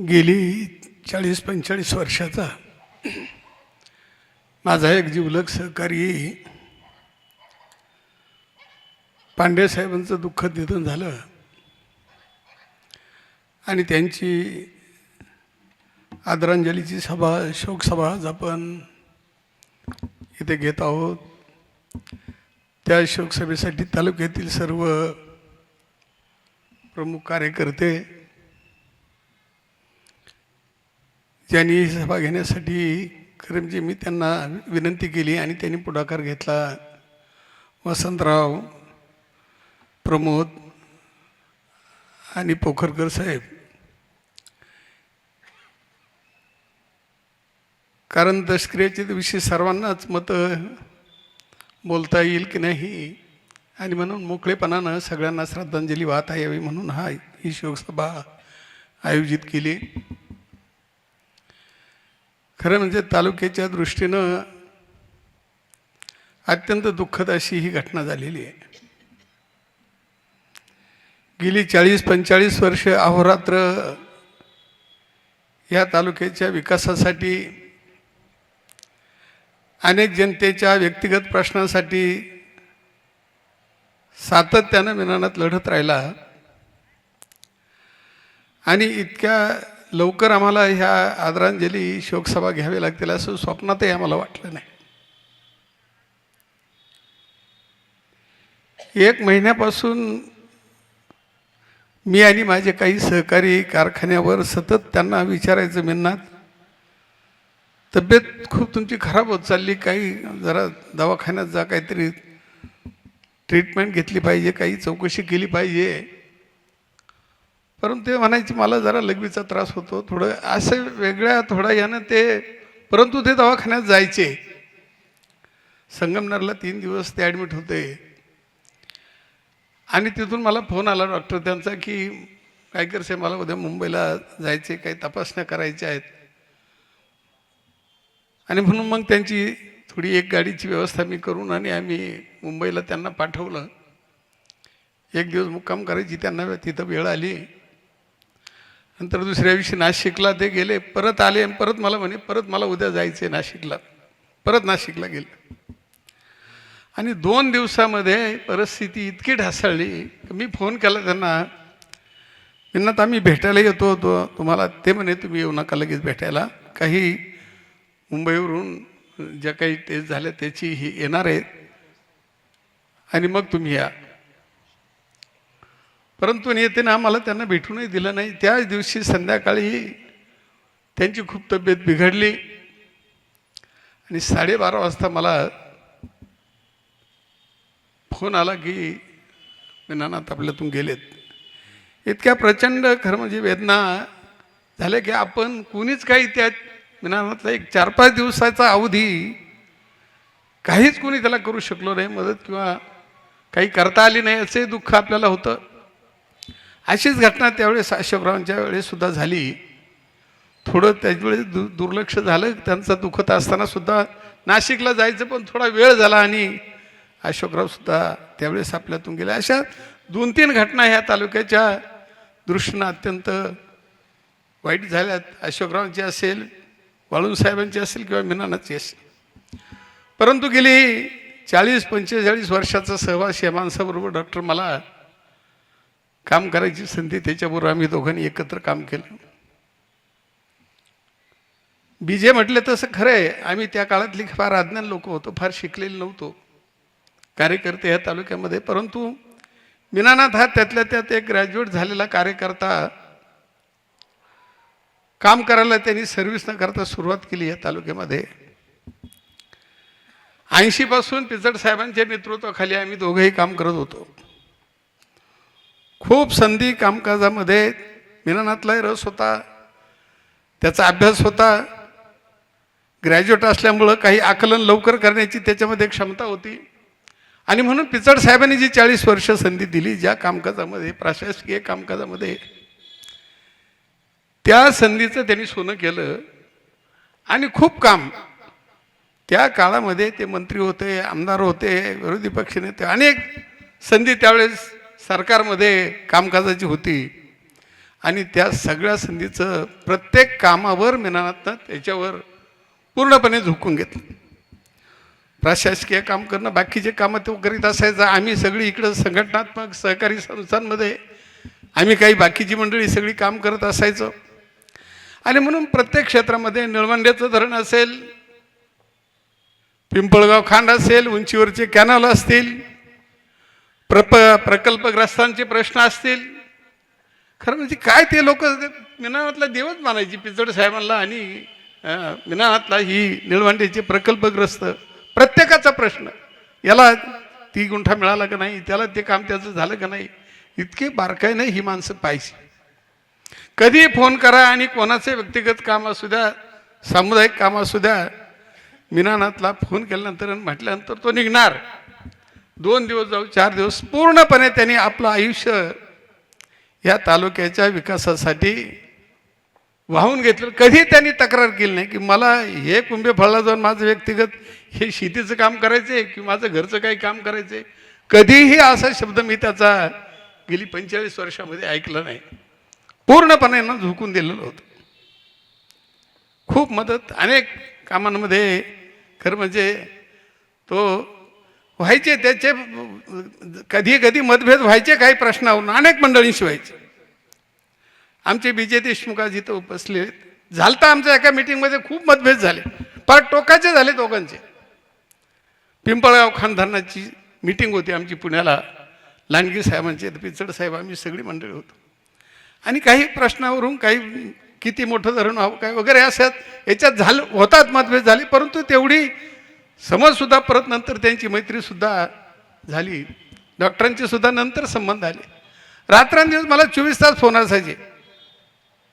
गेली चाळीस पंचेचाळीस वर्षाचा. माझा एक जिवलग सहकारी पांडे साहेबांचं दुःख निधन झालं. आणि त्यांची आदरांजलीची सभा शोकसभा आज आपण इथे घेत आहोत. त्या शोकसभेसाठी तालुक्यातील सर्व प्रमुख कार्यकर्ते ज्यांनी ही सभा घेण्यासाठी करमजी मी त्यांना विनंती केली आणि त्यांनी पुढाकार घेतला. वसंतराव प्रमोद आणि पोखरकर साहेब. कारण दशक्रियाचे विषय सर्वांनाच मतं बोलता येईल की नाही आणि म्हणून मोकळेपणानं सगळ्यांना श्रद्धांजली वाहता यावी म्हणून हा ही शोकसभा आयोजित केली. खरं म्हणजे तालुक्याच्या दृष्टीनं अत्यंत दुःखद अशी ही घटना झालेली आहे. गेली चाळीस पंचेचाळीस वर्ष अहोरात्र या तालुक्याच्या विकासासाठी अनेक जनतेच्या व्यक्तिगत प्रश्नांसाठी सातत्यानं मिनानात लढत राहिला. आणि इतक्या लवकर आम्हाला ह्या आदरांजली शोकसभा घ्यावी लागतील असं स्वप्नातही आम्हाला वाटलं नाही. एक महिन्यापासून मी आणि माझे काही सहकारी कारखान्यावर सतत त्यांना विचारायचं मिन्नात. तब्येत खूप तुमची खराब होत चालली काही जरा दवाखान्यात जा काहीतरी ट्रीटमेंट घेतली पाहिजे काही चौकशी केली पाहिजे. परंतु ते म्हणायचे मला जरा लघवीचा त्रास होतो थोडं असं वेगळ्या थोडा यानं ते परंतु ते दवाखान्यात जायचे. संगमनेरला तीन दिवस ते ॲडमिट होते. आणि तिथून मला फोन आला डॉक्टर त्यांचा की काय करसे मला उद्या मुंबईला जायचे काही तपासण्या करायच्या आहेत. आणि म्हणून मग त्यांची थोडी एक गाडीची व्यवस्था मी करून आणि आम्ही मुंबईला त्यांना पाठवलं. एक दिवस मुक्काम करायची त्यांना तिथं वेळ आली. नंतर दुसऱ्या दिवशी नाशिकला ते गेले परत आले आणि परत मला म्हणे परत मला उद्या जायचं आहे नाशिकला. परत नाशिकला गेले. आणि दोन दिवसामध्ये परिस्थिती इतकी ढासळली की मी फोन केला त्यांना त्यांना आम्ही भेटायला येतो होतो. तुम्हाला ते म्हणे तुम्ही येऊ नका लगेच भेटायला. काही मुंबईवरून ज्या काही टेस्ट झाल्या त्याची ही येणार आहेत. आणि मग तुम्ही या. परंतु येते ना आम्हाला त्यांना भेटूनही दिलं नाही. त्याच दिवशी संध्याकाळी त्यांची खूप तब्येत बिघडली. आणि साडेबारा वाजता मला फोन आला की नानात आपल्यातून गेलेत. इतक्या प्रचंड खरं म्हणजे वेदना झाल्या की आपण कुणीच काही त्या विनानातला एक चार पाच दिवसाचा अवधी काहीच कोणी त्याला करू शकलो नाही. मदत किंवा काही करता आली नाही असे दुःख आपल्याला होतं. अशीच घटना त्यावेळेस अशोकरावांच्या वेळेससुद्धा झाली. थोडं त्यावेळेस दु दुर्लक्ष झालं. त्यांचं दुखत असतानासुद्धा नाशिकला जायचं पण थोडा वेळ झाला आणि अशोकरावसुद्धा त्यावेळेस आपल्यातून गेले. अशा दोन तीन घटना ह्या तालुक्याच्या दृष्टीनं अत्यंत वाईट झाल्यात. अशोकरावांची असेल वाळून साहेबांची असेल किंवा मिनानाची असेल. परंतु गेली चाळीस पंचेचाळीस वर्षाचा सहवास या माणसाबरोबर डॉक्टर मला काम करायची संधी त्याच्याबरोबर आम्ही दोघांनी एकत्र काम केलं. बीजे म्हटले म्हटलं तसं खरं आहे आम्ही त्या काळातली फार अज्ञान लोक होतो फार शिकलेले नव्हतो. कार्यकर्ते ह्या तालुक्यामध्ये परंतु मिनानाथ हा त्यातल्या त्यात एक ग्रॅज्युएट झालेला कार्यकर्ता. काम करायला त्यांनी सर्व्हिस न करता सुरुवात केली या तालुक्यामध्ये. ऐंशीपासून पिचड साहेबांच्या नेतृत्वाखाली आम्ही दोघंही काम करत होतो. खूप संधी कामकाजामध्ये मिलनातलाही रस होता त्याचा अभ्यास होता. ग्रॅज्युएट असल्यामुळं काही आकलन लवकर करण्याची त्याच्यामध्ये क्षमता होती. आणि म्हणून पिचड साहेबांनी जी चाळीस वर्ष संधी दिली ज्या कामकाजामध्ये प्रशासकीय कामकाजामध्ये त्या संधीचं त्यांनी सोनं केलं. आणि खूप काम. त्या काळामध्ये ते मंत्री होते आमदार होते विरोधी पक्षनेते अनेक संधी त्यावेळेस सरकारमध्ये कामकाजाची होती. आणि त्या सगळ्या संधीचं प्रत्येक कामावर मिनानातनं त्याच्यावर पूर्णपणे झोकून घेतलं. प्रशासकीय काम करणं बाकीचे कामं तो करीत असायचं. आम्ही सगळी इकडं संघटनात्मक सहकारी संस्थांमध्ये आम्ही काही बाकीची मंडळी सगळी काम करत असायचो. आणि म्हणून प्रत्येक क्षेत्रामध्ये निळवंड्याचं धरण असेल पिंपळगाव खांड असेल उंचीवरचे कॅनल असतील प्रप प्रकल्पग्रस्तांचे प्रश्न असतील. खरं म्हणजे काय ते लोक मिनानातला देवच मानायची पिचड साहेबांना आणि अं, मिनानातला ही निळवांड्याचे प्रकल्पग्रस्त. प्रत्येकाचा प्रश्न याला ती गुंठा मिळाला का नाही त्याला ते काम त्याचं झालं का नाही इतके बारकाईने ही माणसं पाहिजे कधी फोन करा आणि कोणाचे व्यक्तिगत काम असू द्या सामुदायिक काम असू द्या मीनानाथला फोन केल्यानंतर म्हटल्यानंतर तो निघणार. दोन दिवस जाऊ चार दिवस पूर्णपणे त्यांनी आपलं आयुष्य या तालुक्याच्या विकासासाठी वाहून घेतलं. कधी त्यांनी तक्रार केली नाही की मला हे कुंभे फळला जाऊन माझं व्यक्तिगत हे शेतीचं काम करायचं की माझं घरचं काही काम करायचं कधीही असा शब्द मी त्याचा गेली पंचेचाळीस वर्षामध्ये ऐकला नाही. पूर्णपणे ना झुकून दिलेलं होतं. खूप मदत अनेक कामांमध्ये खरं म्हणजे तो व्हायचे त्याचे कधी कधी मतभेद व्हायचे काही प्रश्नावरून अनेक मंडळींशी व्हायचे आमचे विजय देशमुख आज इथं उपसले झालता आमच्या एका मिटिंगमध्ये खूप मतभेद झाले. फार टोकाचे झाले दोघांचे. पिंपळगाव खानधारणाची मिटिंग होती आमची पुण्याला. लांडगी साहेबांची पिचड साहेब आम्ही सगळी मंडळी होतो. आणि काही प्रश्नावरून काही किती मोठं धरण व्हावं काय वगैरे असत याच्यात झालं होतात मतभेद झाले परंतु तेवढी समजसुद्धा परत नंतर त्यांची मैत्रीसुद्धा झाली. डॉक्टरांचे सुद्धा नंतर संबंध आले. रात्रंदिवस मला चोवीस तास फोन असायचे.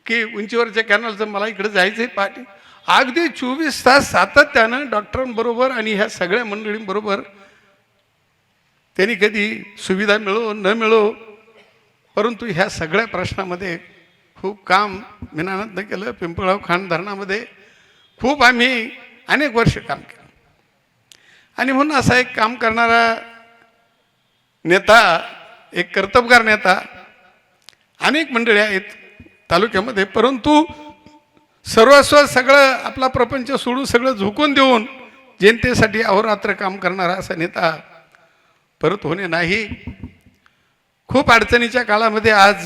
की उंचीवरच्या कॅनलचं मला इकडे जायचं आहे पाठी अगदी चोवीस तास सातत्यानं डॉक्टरांबरोबर आणि ह्या सगळ्या मंडळींबरोबर त्यांनी कधी सुविधा मिळो न मिळो परंतु ह्या सगळ्या प्रश्नामध्ये खूप काम मीनानंद केलं पिंपळराव खान धरणामध्ये. खूप आम्ही अनेक वर्ष काम केलं. आणि म्हणून असा एक काम करणारा नेता एक कर्तबगार नेता अनेक मंडळी आहेत तालुक्यामध्ये परंतु सर्वस्व सगळं आपला प्रपंच सोडून सगळं झोकून देऊन जनतेसाठी अहोरात्र काम करणारा असा नेता परत होणे नाही. खूप अडचणीच्या काळामध्ये आज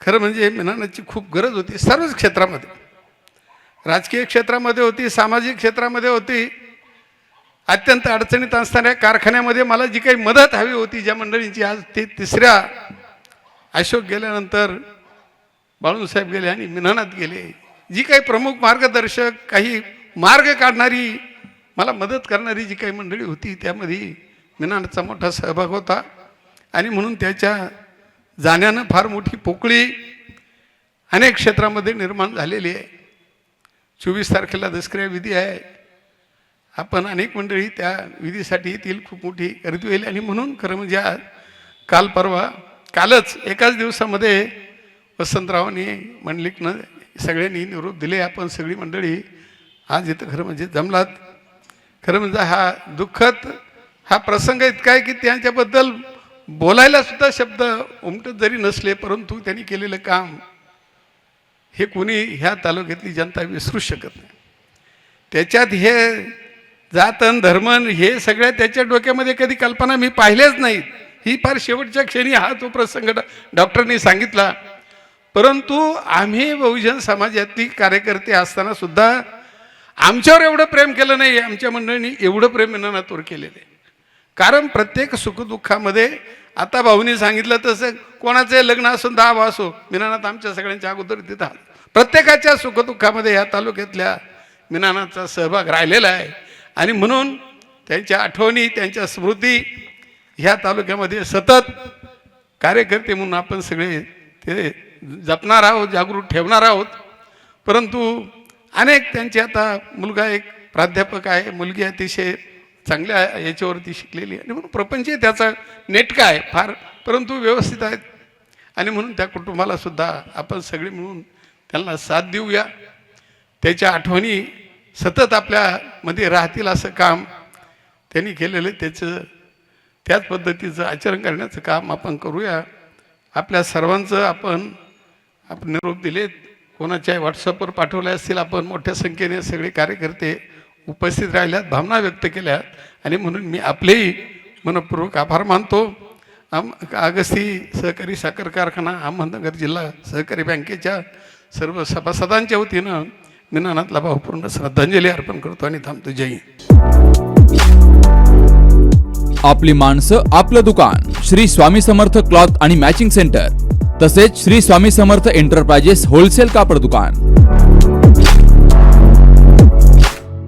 खरं म्हणजे मिनानाची खूप गरज होती सर्वच क्षेत्रामध्ये. राजकीय क्षेत्रामध्ये होती सामाजिक क्षेत्रामध्ये होती अत्यंत अडचणीत असणाऱ्या कारखान्यामध्ये मला जी काही मदत हवी होती ज्या मंडळींची आज ते तिसऱ्या अशोक गेल्यानंतर बाळूसाहेब गेले आणि मिनानात गेले. जी काही प्रमुख मार्गदर्शक काही मार्ग काढणारी मला मदत करणारी जी काही मंडळी होती त्यामध्ये मिनानाचा मोठा सहभाग होता. आणि म्हणून त्याच्या जाण्यानं फार मोठी पोकळी अनेक क्षेत्रामध्ये निर्माण झालेली आहे. चोवीस तारखेला दसक्रिया विधी आहे. आपण अनेक मंडळी त्या विधीसाठी येतील खूप मोठी गर्दी होईल. आणि म्हणून खरं म्हणजे आज काल परवा कालच एकाच दिवसामध्ये वसंतरावांनी मंडलिकनं सगळ्यांनी निरोप दिले. आपण सगळी मंडळी आज इथं खरं म्हणजे जमलात. खरं म्हणजे हा दुःखद हा प्रसंग इतका आहे की त्यांच्याबद्दल बोलायला सुद्धा शब्द उमटत जरी नसले परंतु त्यांनी केलेलं काम हे कोणी ह्या तालुक्यातली जनता विसरू शकत नाही. त्याच्यात हे जातन धर्मन हे सगळ्या त्याच्या डोक्यामध्ये कधी कल्पना मी पाहिल्याच नाहीत. ही फार शेवटच्या क्षणी हा तो प्रसंग डॉक्टरनी सांगितला. परंतु आम्ही बहुजन समाजातली कार्यकर्ते असताना सुद्धा आमच्यावर एवढं प्रेम केलं नाही आमच्या मंडळींनी एवढं प्रेम मिनानातवर केलेलं आहे. कारण प्रत्येक सुखदुःखामध्ये आता भाऊनी सांगितलं तसं कोणाचं लग्न असो दहा असो मिनानात आमच्या सगळ्यांच्या अगोदर तिथं प्रत्येकाच्या सुखदुःखामध्ये या तालुक्यातल्या मिनानाचा सहभाग राहिलेला आहे. आणि म्हणून त्यांच्या आठवणी त्यांच्या स्मृती ह्या तालुक्यामध्ये सतत कार्यकर्ते म्हणून आपण सगळे ते जपणार आहोत जागृत ठेवणार आहोत. परंतु अनेक त्यांचे आता मुलगा एक प्राध्यापक आहे मुलगी अतिशय चांगल्या याच्यावरती शिकलेली आणि म्हणून प्रपंच त्याचा नेटका आहे फार. परंतु व्यवस्थित आहेत. आणि म्हणून त्या कुटुंबाला सुद्धा आपण सगळे मिळून त्यांना साथ देऊया. त्याच्या आठवणी सतत आपल्यामध्ये राहतील असं काम त्यांनी केलेलं आहे. त्याचं त्याच पद्धतीचं आचरण करण्याचं काम आपण करूया. आपल्या सर्वांचं आपण आपण निरोप दिलेत. कोणाच्या व्हॉट्सअपवर पाठवले असतील आपण मोठ्या संख्येने सगळे कार्यकर्ते उपस्थित राहिल्यात भावना व्यक्त केल्यात. आणि म्हणून मी आपलेही मनपूर्वक आभार मानतो. आम अगस्ती सहकारी साखर कारखाना अहमदनगर जिल्हा सहकारी बँकेच्या सर्व सभासदांच्या वतीनं मी भावपूर्ण श्रद्धांजली अर्पण करतो आणि थांबतो. जय आपली माणसं आपलं दुकान. श्री स्वामी समर्थ क्लॉथ आणि मॅचिंग सेंटर. तसेच श्री स्वामी समर्थ एंटरप्राइजेस होलसेल कापड दुकान.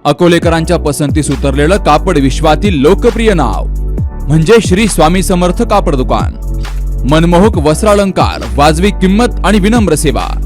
अकोलेकरांच्या पसंतीस उतरलेलं कापड विश्वातील लोकप्रिय नाव म्हणजे श्री स्वामी समर्थ कापड दुकान. मनमोहक वस्त्रालंकार वाजवी किंमत आणि विनम्र सेवा.